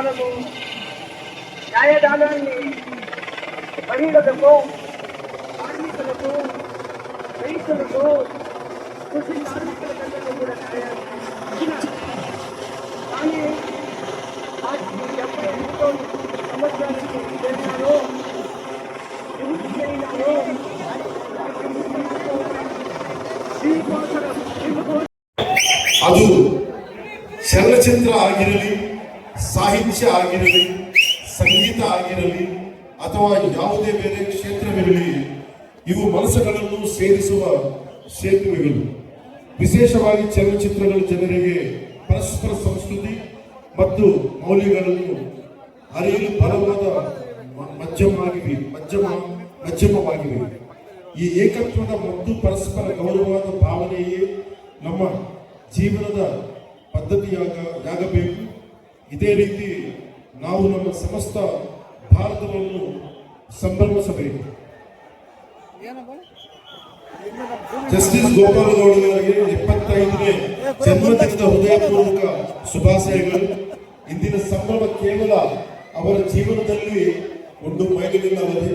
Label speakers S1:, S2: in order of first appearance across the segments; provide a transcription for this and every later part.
S1: న్యాయదానము న్యాయదానాన్ని మహిళలకు కార్మికులకు రైతులకు కృషి కార్మికులందరికీ కూడా న్యాయాన్ని ఇచ్చినారు. కానీ ఆ డెబ్బై ఎనిమిదో సంవత్సరానికి చేసినారు ఎందుకు చేయినారు దీనికోసం దీనికోసం
S2: ಅದು ಚಲನಚಿತ್ರ ಆಗಿರಲಿ ಸಾಹಿತ್ಯ ಆಗಿರಲಿ, ಸಂಗೀತ ಆಗಿರಲಿ, ಅಥವಾ ಯಾವುದೇ ಬೇರೆ ಕ್ಷೇತ್ರವಿರಲಿ, ಇವು ಮನಸ್ಸುಗಳನ್ನು ಸೇರಿಸುವ ಸೇತುವೆಗಳು ವಿಶೇಷವಾಗಿ ಚಲನಚಿತ್ರಗಳು ಜನರಿಗೆ ಪರಸ್ಪರ ಸಂಸ್ಕೃತಿ ಮತ್ತು ಮೌಲ್ಯಗಳನ್ನು ಅರಿಯಲು ಬಲವಾದ ಮಧ್ಯಮವಾಗಿವೆ ಮಧ್ಯಮ ಮಧ್ಯಮವಾಗಿವೆ ಈ ಏಕತ್ವದ ಮತ್ತು ಪರಸ್ಪರ ಗೌರವದ ಭಾವನೆಯೇ ನಮ್ಮ ಜೀವನದ ಪದ್ಧತಿಯಾಗ ಆಗಬೇಕು ಇದೇ ರೀತಿ ನಾವು ನಮ್ಮ ಸಮಸ್ತ ಭಾರತವನ್ನು ಸಂಭ್ರಮಿಸಬೇಕು. ಜಸ್ಟಿಸ್ ಗೋಪಾಲಗೌಡರಿಗೆ ಇಪ್ಪತ್ತೈದನೇ ಜನ್ಮದಿನದ ಹೃದಯಪೂರ್ವಕ ಶುಭಾಶಯಗಳು. ಇಂದಿನ ಸಂಭ್ರಮ ಕೇವಲ ಅವರ ಜೀವನದಲ್ಲಿ ಒಂದು ಮೈಲಿಗಲ್ಲವದೆ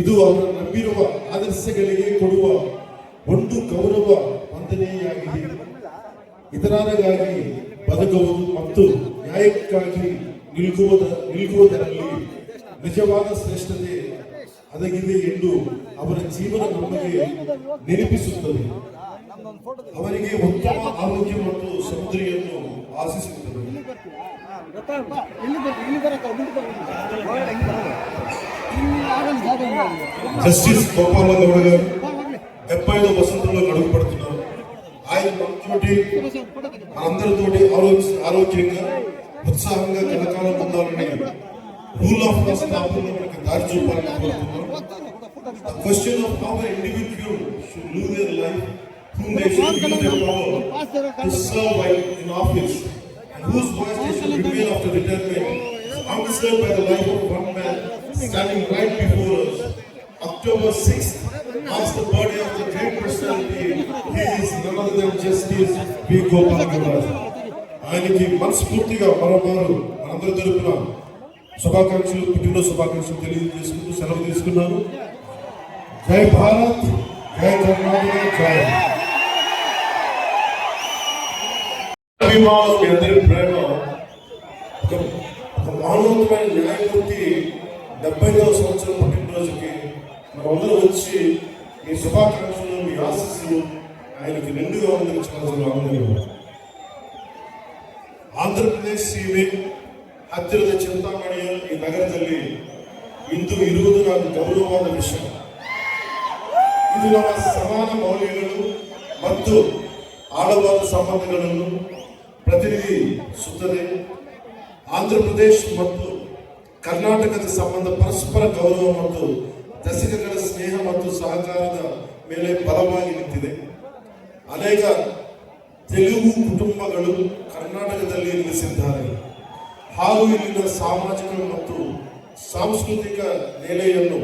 S2: ಇದು ಅವರ ನಂಬಿರುವ ಆದರ್ಶಗಳಿಗೆ ಕೊಡುವ ಒಂದು ಗೌರವ ವಂದನೆಯಾಗಿದೆ. ಇತರರಿಗಾಗಿ ಬದುಕುವುದು ಮತ್ತು ನ್ಯಾಯಕ್ಕಾಗಿ ನಿಲ್ಲುವುದ ನಿಲ್ಲುವುದರಲ್ಲಿ ನಿಜವಾದ ಶ್ರೇಷ್ಠತೆ ಅಡಗಿದೆ ಎಂದು ಅವರ ಜೀವನ ನಮಗೆ ನೆನಪಿಸುತ್ತದೆ ಅವರಿಗೆ ಉತ್ತಮ ಆರೋಗ್ಯ ಮತ್ತು ಸಮುದ್ರಿಯನ್ನು ಆಶಿಸುತ್ತದೆ
S3: ಇಲ್ಲಿ ಬರ ಇಲ್ಲಿ ಬರಕ್ಕ ಮುಂದೆ ಬರ ಇಲ್ಲಿ ಆಗಲ್ಲ ಜಾಗ ಇಲ್ಲ.
S2: జస్టిస్ గోపాలగౌడ గారు
S3: ಬಾ, ಹೋಗ್ಲಿ.
S2: డెబ్బై ఐదో వసంతంలో అడుగు పడుతున్నారు ఆయన మనతోటి
S3: ಫೋಟೋ ಸರ್, ಫೋಟೋ ತೆಗಿತೀನಿ.
S2: మనందరితోటి ఆరోగ్య ఆరోగ్యంగా ఉత్సాహంగా కలకాలం పొందాలని రూల్ ఆఫ్ లా స్థాపనలో మనకి దారి చూపాలని కోరుతున్నాం The question of how an individual should live their life, whom they should use their power to serve while in office, and whose voice they should remain after retirement, is answered by the life of one man standing right before us. October 6th marks the birthday of the great personality. He is none other than Justice V. Gopal Gowda. ఆయనకి మనస్ఫూర్తిగా మరోమారు మనందరి తరపున శుభాకాంక్షలు పుట్టినరోజు శుభాకాంక్షలు తెలియజేసుకుంటూ సెలవు తీసుకున్నాను. జై భారత్ జై కర్ణాటక జై మీ అందరి ప్రేమ ఒక మానవతమైన న్యాయమూర్తి డెబ్బైదవ సంవత్సరం పుట్టినరోజుకి మనందరూ వచ్చి మీ శుభాకాంక్షలు మీ ఆశీస్సులు ఆయనకి నిండుగా అందించుకోవాల్సిన ಆಂಧ್ರ ಪ್ರದೇಶ ಸೀಮೆ ಹತ್ತಿರದ ಚಿಂತಾಮಣಿಯ ಈ ನಗರದಲ್ಲಿ ಇಂದು ಇರುವುದು ನಾನು ಗೌರವವಾದ ವಿಷಯ. ಇದು ನಮ್ಮ ಸಮಾನ ಮೌಲ್ಯಗಳು ಮತ್ತು ಆಳವಾದ ಸಂಬಂಧಗಳನ್ನು ಪ್ರತಿನಿಧಿಸುತ್ತದೆ ಆಂಧ್ರ ಪ್ರದೇಶ ಮತ್ತು ಕರ್ನಾಟಕದ ಸಂಬಂಧ ಪರಸ್ಪರ ಗೌರವ ಮತ್ತು ದಶಕಗಳ ಸ್ನೇಹ ಮತ್ತು ಸಹಕಾರದ ಮೇಲೆ ಬಲವಾಗಿ ನಿಂತಿದೆ. ಅನೇಕ ತೆಲುಗು ಕುಟುಂಬಗಳು ಕರ್ನಾಟಕದಲ್ಲಿ ನೆಲೆಸಿದ್ದಾರೆ. ಹಾಗೂ ಇಲ್ಲಿನ ಸಾಮಾಜಿಕ ಮತ್ತು ಸಾಂಸ್ಕೃತಿಕ ನೆಲೆಯನ್ನು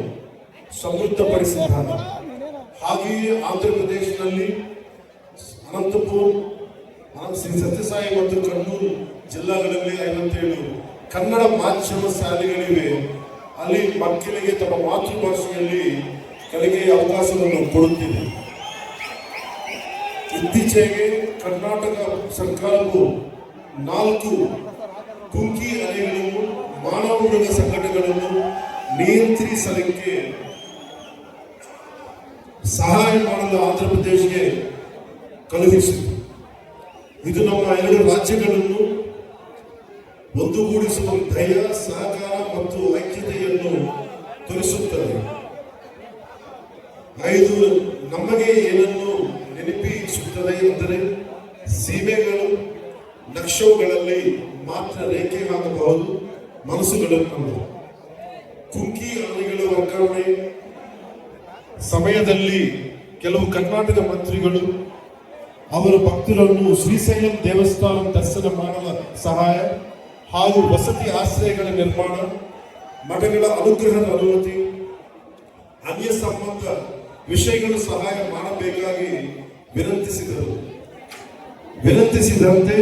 S2: ಸಮೃದ್ಧಪಡಿಸಿದ್ದಾರೆ. ಹಾಗೆಯೇ ಆಂಧ್ರಪ್ರದೇಶದಲ್ಲಿ ಅನಂತಪುರ ಅನಂತ ಶ್ರೀ ಸತ್ಯಸಾಯಿ ಮತ್ತು ಕಣ್ಣೂರು ಜಿಲ್ಲೆಗಳಲ್ಲಿ ಐವತ್ತೇಳು ಕನ್ನಡ ಮಾಧ್ಯಮ ಶಾಲೆಗಳಿವೆ. ಅಲ್ಲಿ ಮಕ್ಕಳಿಗೆ ತಮ್ಮ ಮಾತೃಭಾಷೆಯಲ್ಲಿ ಕಲಿಕೆಯ ಅವಕಾಶವನ್ನು ಕೊಡುತ್ತಿದೆ. ಇತ್ತೀಚೆಗೆ ಕರ್ನಾಟಕ ಸರ್ಕಾರವು ನಾಲ್ಕು ಕುಂಕಿ ಅಲೆಗಳನ್ನು ಮಾನವ ಸಂಕಟಗಳನ್ನು ಸಂಘಟನೆಗಳನ್ನು ನಿಯಂತ್ರಿಸಲಿಕ್ಕೆ ಸಹಾಯ ಮಾಡಲು ಆಂಧ್ರಪ್ರದೇಶಕ್ಕೆ ಕಳುಹಿಸಿತು. ಇದು ನಮ್ಮ ಎರಡು ರಾಜ್ಯಗಳನ್ನು ಒಂದುಗೂಡಿಸುವ ಧೈರ್ಯ ಸಹಕಾರ ಮತ್ತು ಐಕ್ಯತೆಯನ್ನು ತೋರಿಸುತ್ತದೆ. ಐದು, ನಮಗೆ ಏನನ್ನು ನೆನಪಿಸುತ್ತದೆ ಅಂದರೆ ಸೀಮೆಗಳು ನಕ್ಷವುಗಳಲ್ಲಿ ಮಾತ್ರ ರೇಖೆ ಹಾಕಬಹುದು ಮನಸ್ಸುಗಳನ್ನು ಕುಂಕಿ ಆನೆಗಳ ವರ್ಗಾವಣೆ ಸಮಯದಲ್ಲಿ ಕೆಲವು ಕರ್ನಾಟಕ ಮಂತ್ರಿಗಳು ಅವರ ಭಕ್ತರನ್ನು ಶ್ರೀಶೈಲಂ ದೇವಸ್ಥಾನ ದರ್ಶನ ಮಾಡಲು ಸಹಾಯ ಹಾಗೂ ವಸತಿ ಆಶ್ರಯಗಳ ನಿರ್ಮಾಣ, ಮಠಗಳ ಅನುಗ್ರಹದ ಅನುಮತಿ, ಅನ್ಯ ಸಂಬಂಧ ವಿಷಯಗಳು ಸಹಾಯ ಮಾಡಬೇಕಾಗಿ ವಿನಂತಿಸಿದರು. ವಿನಂತಿಸಿದಂತೆ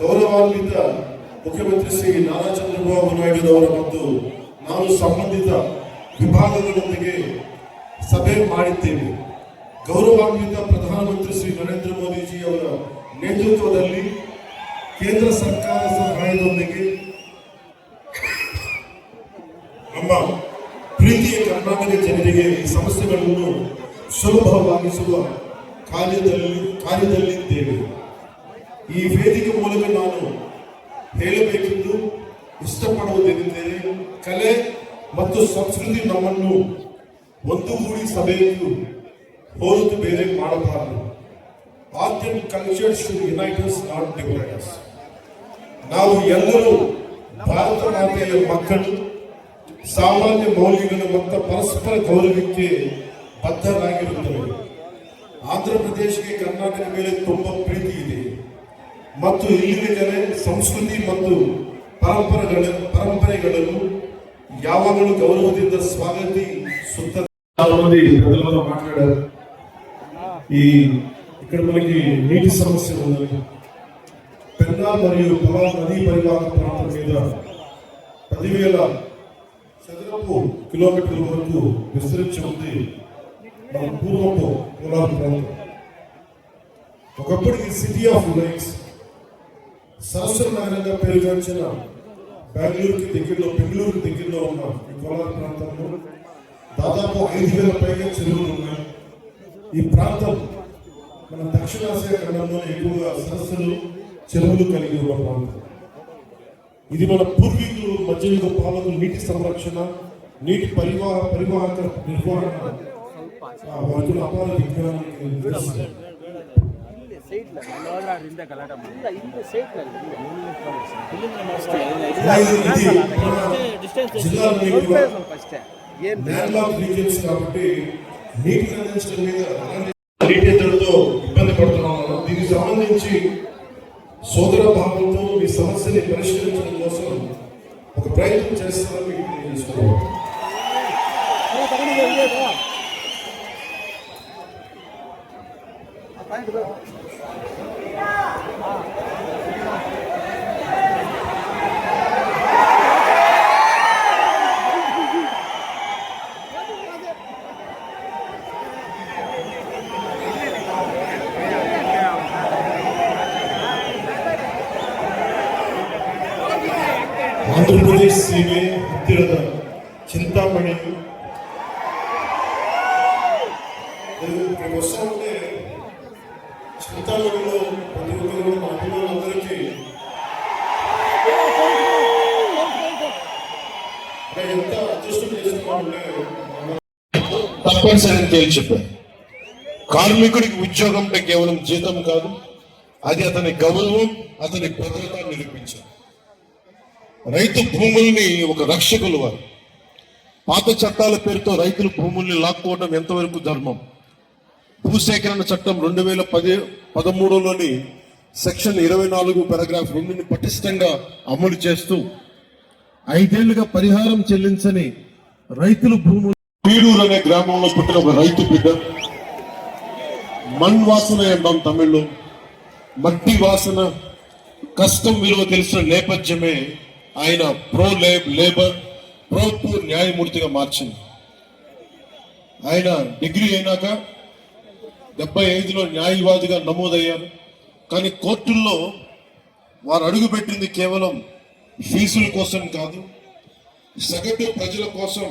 S2: ಗೌರವಾನ್ವಿತ ಮುಖ್ಯಮಂತ್ರಿ ಶ್ರೀ ನಾರಾ ಚಂದ್ರಬಾಬು ನಾಯ್ಡು ಅವರ ಮತ್ತು ನಾನು ಸಂಬಂಧಿತ ವಿಭಾಗಗಳೊಂದಿಗೆ ಸಭೆ ಮಾಡಿದ್ದೇವೆ. ಗೌರವಾನ್ವಿತ ಪ್ರಧಾನಮಂತ್ರಿ ಶ್ರೀ ನರೇಂದ್ರ ಮೋದಿಜಿ ಅವರ ನೇತೃತ್ವದಲ್ಲಿ ಕೇಂದ್ರ ಸರ್ಕಾರ ಸಹಾಯದೊಂದಿಗೆ ನಮ್ಮ ಪ್ರೀತಿಯ ಕರ್ನಾಟಕ ಜನರಿಗೆ ಈ ಸಮಸ್ಯೆಗಳನ್ನು ಸುಲಭವಾಗಿಸುವ ಕಾರ್ಯದಲ್ಲಿ ಕಾರ್ಯದಲ್ಲಿದ್ದೇವೆ. ಈ ವೇದಿಕೆ ಮೂಲಕ ನಾನು ಹೇಳಬೇಕೆಂದು ಇಷ್ಟಪಡುವುದೇನೆಂದರೆ ಕಲೆ ಮತ್ತು ಸಂಸ್ಕೃತಿ ನಮ್ಮನ್ನು ಒಂದುಗೂಡಿ ಸಭೆಯನ್ನು ಹೋಲಿತು ಬೇರೆ ಮಾಡಬಾರದು. And culture should unite us not dividers ನಾವು ಎಲ್ಲರೂ ಭಾರತ ಮಾತೆಯ ಮಕ್ಕಳು, ಸಾಮಾನ್ಯ ಮೌಲ್ಯಗಳು ಮತ್ತು ಪರಸ್ಪರ ಗೌರವಕ್ಕೆ ಬದ್ಧರಾಗಿರುತ್ತವೆ. ಆಂಧ್ರ ಪ್ರದೇಶಕ್ಕೆ ಕರ್ನಾಟಕ ಮೇಲೆ ತುಂಬಾ ಪ್ರೀತಿ ಇದೆ ಮತ್ತು ಇಲ್ಲಿನ ಜನ ಸಂಸ್ಕೃತಿ ಮತ್ತು ಪರಂಪರೆಗಳ ಪರಂಪರೆಗಳನ್ನು ಯಾವಾಗಲೂ ಗೌರವದಿಂದ స్వాగతిస్తున్న చాలా మంది ప్రజలతో మాట్లాడారు ఈ ఇక్కడ మనకి నీటి సమస్య ఉన్నది పెన్నా మరియు పొలా నదీ పరివాహక ప్రాంతం మీద పదివేల చదరపు కిలోమీటర్ల వరకు విస్తరించి ఉంది మన పూర్వపు పొలాల ప్రాంతం ఒకప్పుడు ఈ సిటీ ఆఫ్ లైట్స్ సరస్వతి నగరంగా పేరుగాంచిన బెంగళూరుకి దగ్గరలో బెంగళూరుకి దగ్గరలో ఉన్న ఈ కోలార్ ప్రాంతంలో దాదాపు ఐదు వేల పైగా చెరువులు ఉన్నాయి. ఈ ప్రాంతం మన దక్షిణాసియా ఖండంలో ఎక్కువగా సరస్సులు చెరువులు కలిగి ఉన్న ప్రాంతం. ఇది మన పూర్వీకులు మధ్యయుగ పాలకులు నీటి సంరక్షణ నీటి పరివాహ పరివాహక నిర్వహణ ಒಂದು ಅಪಾರ నీటితో ఇబ్బంది పడుతున్నాము దీనికి సంబంధించి సోదర భావంతో మీ సమస్యని పరిష్కరించడం కోసం ఒక ప్రయత్నం చేస్తామని మీకు తెలియజేసుకోవాలి ಆಂಧ್ರಪ್ರದೇಶ ಸೀಮೆ ಹತ್ತಿರದ ಚಿಂತಾಮಣಿ ಇದು ఇక్కడ ప్రతి ఒక్కరు కూడా మా అభిమానులందరికీ. ఎంత అదృష్టం చేసుకోవాలంటే
S4: తప్పనిసరి తేల్చి చెప్పారు కార్మికుడికి ఉద్యోగం అంటే కేవలం జీతం కాదు అది అతని గౌరవం అతని భద్రత నిరూపించారు రైతు భూముల్ని ఒక రక్షకులు వారు. పాత చట్టాల పేరుతో రైతులు భూముల్ని లాక్కోవడం ఎంతవరకు ధర్మం? భూసేకరణ చట్టం రెండు వేల పది పదమూడులోని సెక్షన్ ఇరవై నాలుగు పారాగ్రాఫ్ రెండుని పటిష్టంగా అమలు చేస్తూ ఐదేళ్ళుగా పరిహారం చెల్లించని రైతులు భూములు పీడూరు అనే గ్రామంలో పుట్టిన ఒక రైతు బిడ్డ. మణ్ వాసన అంటాం తమిళ్ళో. మట్టి వాసన కష్టం విలువ తెలిసిన నేపథ్యమే ఆయన ప్రో లేబ్ లేబర్ ప్రో పూర్ న్యాయమూర్తిగా మార్చింది. ఆయన డిగ్రీ అయినాక డెబ్బై ఐదులో న్యాయవాదిగా నమోదయ్యారు. కానీ కోర్టుల్లో వారు అడుగుపెట్టింది కేవలం ఫీజుల కోసం కాదు సగటు ప్రజల కోసం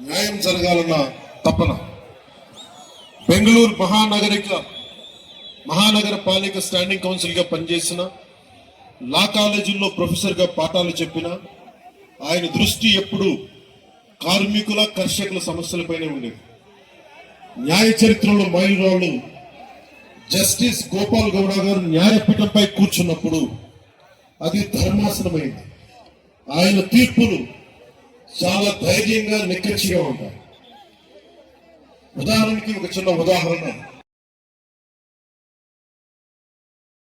S4: న్యాయం జరగాలన్న తపన. బెంగళూరు మహానగరిక మహానగర పాలిక స్టాండింగ్ కౌన్సిల్గా పనిచేసిన లా కాలేజీల్లో ప్రొఫెసర్గా పాఠాలు చెప్పిన ఆయన దృష్టి ఎప్పుడు కార్మికుల కర్షకుల సమస్యలపైనే ఉండేది. న్యాయ చరిత్రలో మైలురాళ్ళు జస్టిస్ గోపాల్ గౌడ గారు న్యాయపీఠంపై కూర్చున్నప్పుడు అది ధర్మాసనమైంది. ఆయన తీర్పులు చాలా ధైర్యంగా నిక్కచ్చిగా ఉంటాయి. ఉదాహరణకి ఒక చిన్న ఉదాహరణ.